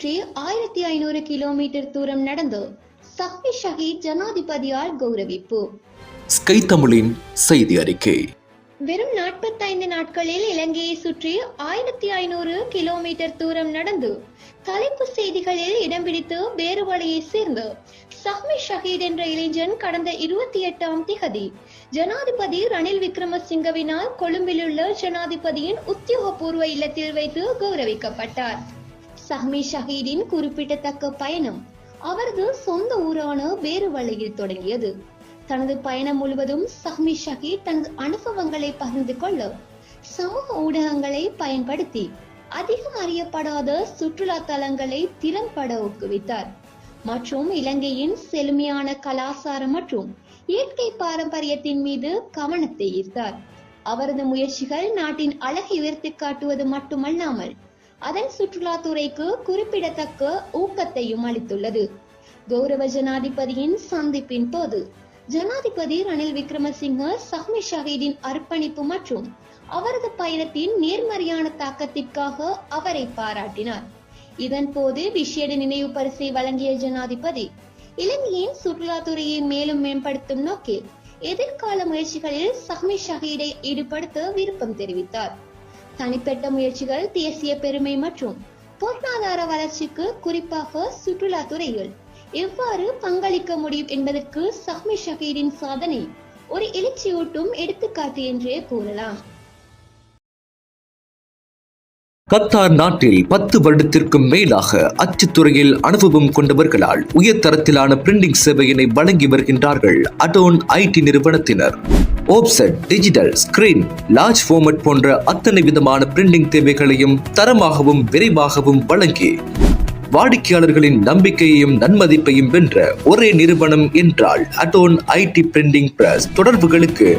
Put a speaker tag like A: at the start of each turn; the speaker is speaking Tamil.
A: சுற்றி ஆயிரத்தி ஐநூறு கிலோமீட்டர் தூரம் நடந்து சஹ்மி ஷஹீத் ஜனாதிபதியால் கௌரவிப்பு.
B: ஸ்கை தமிழின் செய்தி அறிக்கை.
A: வெறும் நாற்பத்தைந்து நாட்களில் இலங்கையை சுற்றி ஆயிரத்தி ஐநூறு கிலோமீட்டர் தூரம் நடந்து தலைப்பு செய்திகளில் இடம் பிடித்து வேறு வழியை சேர்ந்து சஹ்மி ஷஹீத் என்ற இளைஞன் கடந்த இருபத்தி எட்டாம் திகதி ஜனாதிபதி ரணில் விக்ரமசிங்கவினால் கொழும்பில் உள்ள ஜனாதிபதியின் உத்தியோகபூர்வ இல்லத்தில் வைத்து கௌரவிக்கப்பட்டார். சஹ்மி ஷஹீதின் குறிப்பிடத்தக்க பயணம் அவரது சொந்த ஊரான வேறு வழியில் தொடங்கியது. தனது பயணம் முழுவதும் சஹ்மி ஷஹீத் தனது அனுபவங்களை பகிர்ந்து கொள்ள சமூக ஊடகங்களை பயன்படுத்தி அதிகம் அறியப்படாத சுற்றுலா தலங்களை திறம்பட ஊக்குவித்தார். மற்றும் இலங்கையின் செழுமையான கலாச்சாரம் மற்றும் இயற்கை பாரம்பரியத்தின் மீது கவனத்தை ஈர்த்தார். அவரது முயற்சிகள் நாட்டின் அழகை உயர்த்தி காட்டுவது மட்டுமல்லாமல் அதன் சுற்றுலாத்துறைக்கு குறிப்பிடத்தக்க ஊக்கத்தையும் அளித்துள்ளது. கௌரவ ஜனாதிபதியின் சந்திப்பின் போது ஜனாதிபதி ரணில் விக்ரமசிங்க சஹ்மி ஷஹீதின் அர்ப்பணிப்பு மற்றும் அவரது பயணத்தின் நேர்மறையான தாக்கத்திற்காக அவரை பாராட்டினார். இதன் போது விஷேட நினைவு பரிசை வழங்கிய ஜனாதிபதி இலங்கையின் சுற்றுலாத்துறையை மேலும் மேம்படுத்தும் நோக்கில் எதிர்கால முயற்சிகளில் சஹ்மி ஷஹீடை ஈடுபடுத்த விருப்பம் தெரிவித்தார். தனிப்பட்ட முயற்சிகள் தேசிய பெருமை மற்றும் பொருளாதார வளர்ச்சிக்கு குறிப்பாக சுற்றுலா துறையில் எவ்வாறு பங்களிக்க முடியும் என்பதற்கு சஹ்மி ஷகீரின் சாதனை ஒரு எழுச்சியூட்டும் எடுத்துக்காட்டு என்றே கூறலாம்.
B: கத்தார் நாட்டில் பத்து வருடத்திற்கும் மேலாக அச்சுத்துறையில் அனுபவம் கொண்டவர்களால் உயர்தரத்திலான பிரிண்டிங் சேவையினை வழங்கி வருகின்றார்கள் அடோன் ஐடி நிறுவனத்தினர். Offset digital screen large format போன்ற அத்தனை விதமான பிரிண்டிங் தேவைகளையும் தரமாகவும் விரைவாகவும் வழங்கி வாடிக்கையாளர்களின் நம்பிக்கையையும் நன்மதிப்பையும் வென்ற ஒரே நிறுவனம் என்றால் அடோன் ஐடி பிரிண்டிங் பிரஸ் தொடர்புகளுக்கு